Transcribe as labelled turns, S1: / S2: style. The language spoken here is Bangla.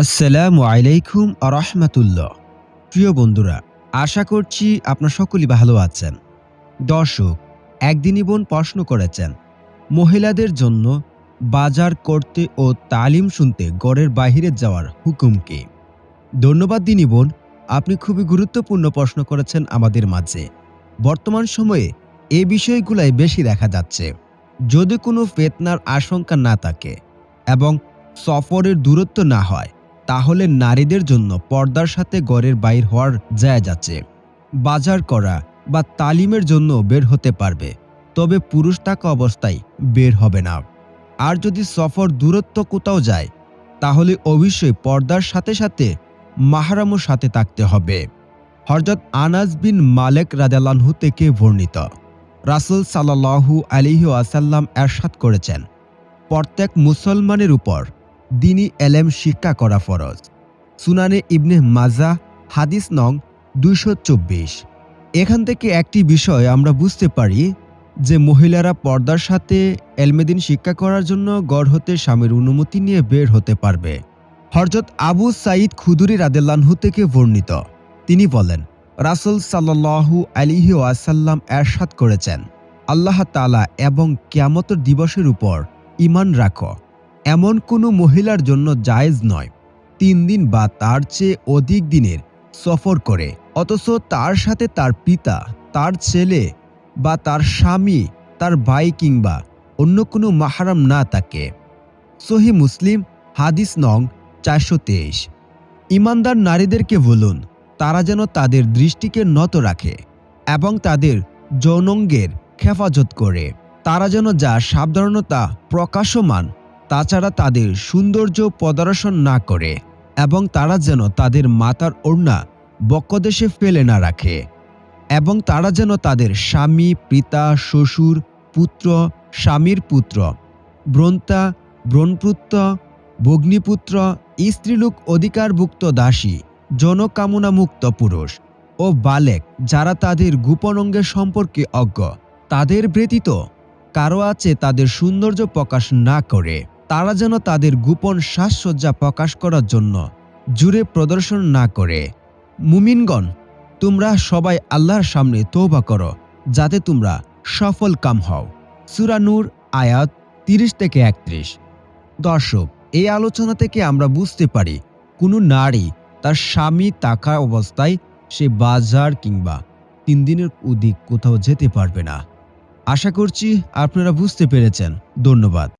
S1: আসসালামু আলাইকুম আরহামাতুল্লাহ। প্রিয় বন্ধুরা, আশা করছি আপনার সকলেই ভালো আছেন। দর্শক, একদিনই বোন প্রশ্ন করেছেন, মহিলাদের জন্য বাজার করতে ও তালিম শুনতে গড়ের বাইরে যাওয়ার হুকুম কি? ধন্যবাদ দিনী বোন, আপনি খুবই গুরুত্বপূর্ণ প্রশ্ন করেছেন আমাদের মাঝে। বর্তমান সময়ে এই বিষয়গুলাই বেশি দেখা যাচ্ছে। যদি কোনো ফেতনার আশঙ্কা না থাকে এবং সফরের দূরত্ব না হয় তাহলে নারীদের জন্য পর্দার সাথে গড়ের বাইর হওয়ার যায় যাচ্ছে। বাজার করা বা তালিমের জন্য বের হতে পারবে, তবে পুরুষ থাকা অবস্থায় বের হবে না। আর যদি সফর দূরত্ব কোথাও যায়, তাহলে অবশ্যই পর্দার সাথে সাথে মাহারামও সাথে থাকতে হবে। হরজত আনাজ বিন মালেক রাজালানহু থেকে বর্ণিত। রাসুল সাল্লাহু আলিহি আসাল্লাম এরশাদ করেছেন, প্রত্যেক মুসলমানের উপর দিনী এলেম শিক্ষা করা ফরজ। সুনানে ইবনে মাজা, হাদিস নং দুইশো চব্বিশ। এখান থেকে একটি বিষয় আমরা বুঝতে পারি যে মহিলারা পর্দার সাথে এলমেদিন শিক্ষা করার জন্য গড় হতে স্বামীর অনুমতি নিয়ে বের হতে পারবে। হরজত আবু সাঈদ খুদুরি রাদেল্লানহু থেকে বর্ণিত। তিনি বলেন, রাসুল সাল্লাহু আলিহি ওয়াসাল্লাম এরশাদ করেছেন, আল্লাহ তালা এবং ক্যামতর দিবসের উপর ইমান রাখো। এমন কোনো মহিলার জন্য জায়েজ নয়। তিন দিন বা তার চেয়ে অধিক দিনের সফর করে, অথচ তার সাথে তার পিতা, তার ছেলে বা তার স্বামী, তার ভাই কিংবা অন্য কোনো মাহারাম না থাকে। সহি মুসলিম, হাদিস নং চারশো তেইশ। ইমানদার নারীদেরকে বলুন, তারা যেন তাদের দৃষ্টিকে নত রাখে এবং তাদের যৌনঙ্গের হেফাজত করে। তারা যেন যা সাবধানতা প্রকাশমান তাছাড়া তাদের সৌন্দর্য প্রদর্শন না করে এবং তারা যেন তাদের মাতার ওড়না বক্ষদেশে ফেলে না রাখে এবং তারা যেন তাদের স্বামী, পিতা, শ্বশুর, পুত্র, স্বামীর পুত্র, ব্রন্তা, ব্রণপুত্র, ভগ্নিপুত্র, স্ত্রীলোক অধিকারভুক্ত দাসী, জনকামনামুক্ত পুরুষ ও বালেক যারা তাদের গোপন অঙ্গের সম্পর্কে অজ্ঞ, তাদের ব্যতীত কারও আছে তাদের সৌন্দর্য প্রকাশ না করে। তারা যেন তাদের গোপন সাজসজ্জা প্রকাশ করার জন্য জুড়ে প্রদর্শন না করে। মুমিনগণ, তোমরা সবাই আল্লাহর সামনে তৌবা করো, যাতে তোমরা সফল কাম হও। সুরানুর আয়াত তিরিশ থেকে একত্রিশ। দর্শক, এই আলোচনা থেকে আমরা বুঝতে পারি, কোনো নারী তার স্বামী থাকা অবস্থায় সে বাজার কিংবা তিন দিনের অধিক কোথাও যেতে পারবে না। আশা করছি আপনারা বুঝতে পেরেছেন। ধন্যবাদ।